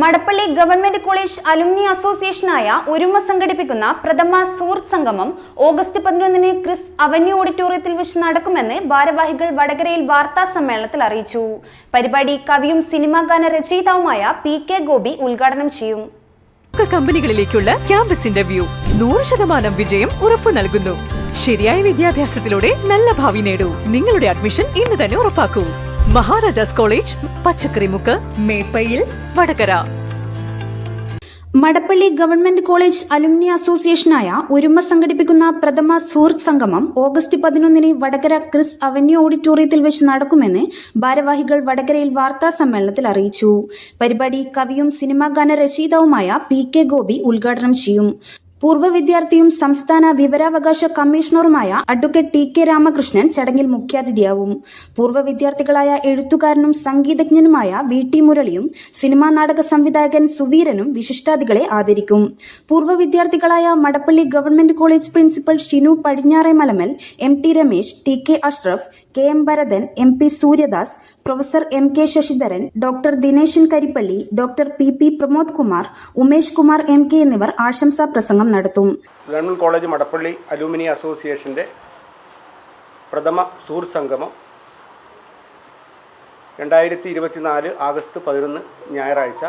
Madappally government college alumni അസോസിയേഷനായ ഒരുമ സംഘടിപ്പിക്കുന്ന പ്രഥമ സുഹൃത്ത് സംഗമം ഓഗസ്റ്റ് പതിനൊന്നിന് ക്രിസ് അവന്യൂ ഓഡിറ്റോറിയത്തിൽ വെച്ച് നടക്കുമെന്ന് ഭാരവാഹികൾ വടകരയിൽ വാർത്താ സമ്മേളനത്തിൽ അറിയിച്ചു. പരിപാടി കവിയും സിനിമാ ഗാന രചയിതാവുമായ പി കെ ഗോപി ഉദ്ഘാടനം ചെയ്യും. കമ്പനികളിലേക്കുള്ള ക്യാമ്പസ് ഇന്റർവ്യൂ നൂറ് ശതമാനം വിജയം ഉറപ്പു നൽകുന്നു. ശരിയായ വിദ്യാഭ്യാസത്തിലൂടെ നല്ല ഭാവി നേടൂ. നിങ്ങളുടെ അഡ്മിഷൻ ഇന്ന് തന്നെ ഉറപ്പാക്കൂ. Maharajas college Pachakkarimukku Meppayil Vadakara. Madappally government college alumni അസോസിയേഷനായ Oruma സംഘടിപ്പിക്കുന്ന പ്രഥമ സുഹൃത്ത് സംഗമം ഓഗസ്റ്റ് പതിനൊന്നിന് വടകര ക്രിസ് അവന്യൂ ഓഡിറ്റോറിയത്തിൽ വെച്ച് നടക്കുമെന്ന് ഭാരവാഹികൾ വടകരയിൽ വാർത്താ സമ്മേളനത്തിൽ അറിയിച്ചു. പരിപാടി കവിയും സിനിമാ ഗാന രചയിതാവുമായ പി കെ ഗോപി ഉദ്ഘാടനം ചെയ്യും. പൂർവ വിദ്യാർത്ഥിയും സംസ്ഥാന വിവരാവകാശ കമ്മീഷണറുമായ അഡ്വക്കേറ്റ് ടി കെ രാമകൃഷ്ണൻ ചടങ്ങിൽ മുഖ്യാതിഥിയാവും. പൂർവ വിദ്യാർത്ഥികളായ എഴുത്തുകാരനും സംഗീതജ്ഞനുമായ വി ടി മുരളിയും സിനിമാ നാടക സംവിധായകൻ സുവീരനും വിശിഷ്ടാതികളെ ആദരിക്കും. പൂർവ വിദ്യാർത്ഥികളായ Madappally government college principal Shinu പടിഞ്ഞാറെ മലമൽ M T Ramesh T K Ashraf K M Bharathan M P Suryadas professor M K Sasidharan doctor Dineshan Karippally doctor P P Pramod Kumar Umesh Kumar M K എന്നിവർ ആശംസാ പ്രസംഗം നടത്തും. Government college Madappally അലൂമിനി അസോസിയേഷന്റെ പ്രഥമ സൂർ സംഗമം രണ്ടായിരത്തി ഇരുപത്തിനാല് ആഗസ്റ്റ് പതിനൊന്ന് ഞായറാഴ്ച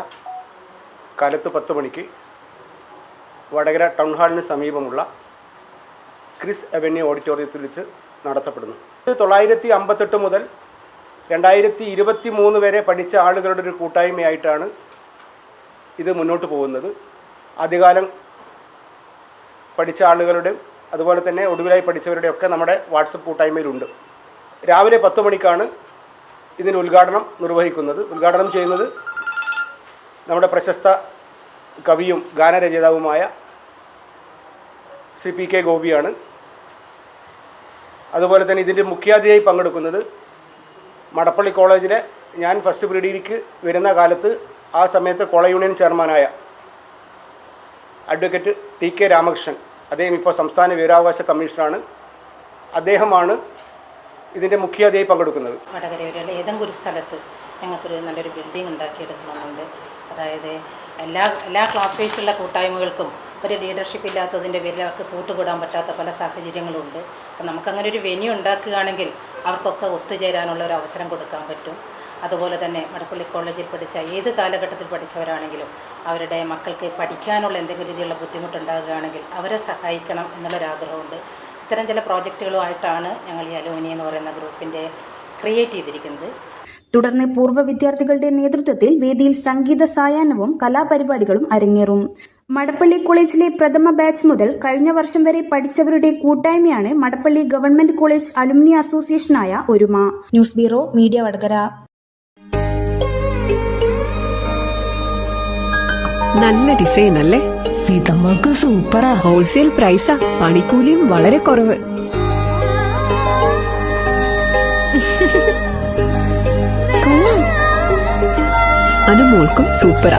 കാലത്ത് പത്ത് മണിക്ക് വടകര ടൗൺ ഹാളിന് സമീപമുള്ള ക്രിസ് അവന്യൂ ഓഡിറ്റോറിയത്തിൽ വെച്ച് നടത്തപ്പെടുന്നു. ഇത് തൊള്ളായിരത്തി അമ്പത്തെട്ട് മുതൽ രണ്ടായിരത്തി ഇരുപത്തി മൂന്ന് വരെ പഠിച്ച ആളുകളുടെ ഒരു കൂട്ടായ്മയായിട്ടാണ് ഇത് മുന്നോട്ട് പോകുന്നത്. ആദ്യകാലം പഠിച്ച ആളുകളുടെ അതുപോലെ തന്നെ ഒടുവിലായി പഠിച്ചവരുടെ ഒക്കെ നമ്മുടെ വാട്സപ്പ് കൂട്ടായ്മയിലുണ്ട്. രാവിലെ പത്ത് മണിക്കാണ് ഇതിന് ഉദ്ഘാടനം നിർവഹിക്കുന്നത്. ഉദ്ഘാടനം ചെയ്യുന്നത് നമ്മുടെ പ്രശസ്ത കവിയും ഗാനരചയിതാവുമായ ശ്രീ പി കെ ഗോപിയാണ്. അതുപോലെ തന്നെ ഇതിന്റെ മുഖ്യാതിഥിയായി പങ്കെടുക്കുന്നത് മടപ്പള്ളി കോളേജിലെ ഞാൻ ഫസ്റ്റ് പ്രീഡിയിലേക്ക് വരുന്ന കാലത്ത് ആ സമയത്ത് കോളേജ് യൂണിയൻ ചെയർമാനായ അഡ്വക്കേറ്റ് ടി കെ രാമകൃഷ്ണൻ. അദ്ദേഹം ഇപ്പോൾ സംസ്ഥാന വിവരാവകാശ കമ്മീഷണറാണ്. അദ്ദേഹമാണ് ഇതിന്റെ മുഖ്യാതിയായി പങ്കെടുക്കുന്നത്. വടകരയിലുള്ള ഏതെങ്കിലും ഒരു സ്ഥലത്ത് ഞങ്ങൾക്കൊരു നല്ലൊരു ബിൽഡിംഗ് ഉണ്ടാക്കിയെടുക്കണമെന്നുണ്ട്. അതായത് എല്ലാ എല്ലാ ക്ലാസ് വൈസുള്ള കൂട്ടായ്മകൾക്കും ഒരു ലീഡർഷിപ്പ് ഇല്ലാത്തതിന്റെ പേരിൽ അവർക്ക് കൂട്ടുകൂടാൻ പറ്റാത്ത പല സാഹചര്യങ്ങളുണ്ട്. അപ്പം നമുക്കങ്ങനെ ഒരു വെന്യൂ ഉണ്ടാക്കുകയാണെങ്കിൽ അവർക്കൊക്കെ ഒത്തുചേരാനുള്ള ഒരു അവസരം കൊടുക്കാൻ പറ്റും. അതുപോലെ തന്നെ മടപ്പള്ളി കോളേജിൽ പഠിച്ച ഏത് കാലഘട്ടത്തിൽ പഠിച്ചവരാണെങ്കിലും അവരുടെ മക്കൾക്ക് പഠിക്കാനുള്ള എന്തെങ്കിലും രീതിയിലുള്ള ബുദ്ധിമുട്ടുണ്ടാകുകയാണെങ്കിൽ അവരെ സഹായിക്കണം എന്നുള്ളൊരാഗ്രഹമുണ്ട്. ഇത്തരം ചില പ്രോജക്റ്റുകളുമായിട്ടാണ് ഞങ്ങൾ ഈ അലോനി എന്ന് പറയുന്ന ഗ്രൂപ്പിന്റെ ക്രിയേറ്റ് ചെയ്തിരിക്കുന്നത്. തുടർന്ന് പൂർവ വിദ്യാർത്ഥികളുടെ നേതൃത്വത്തിൽ വേദിയിൽ സംഗീത സായാഹ്നവും കലാപരിപാടികളും അരങ്ങേറും. മടപ്പള്ളി കോളേജിലെ പ്രഥമ ബാച്ച് മുതൽ കഴിഞ്ഞ വർഷം വരെ പഠിച്ചവരുടെ കൂട്ടായ്മയാണ് Madappally government college alumni അസോസിയേഷനായ Oruma. News bureau media Vadakara. നല്ല ഡിസൈൻ അല്ലേ? ഫിതമ്മൾക്ക് സൂപ്പറാ. ഹോൾസെയിൽ പ്രൈസാ പണിക്കൂലിയും വളരെ കുറവ്. അനുമോൾക്കും സൂപ്പറാ.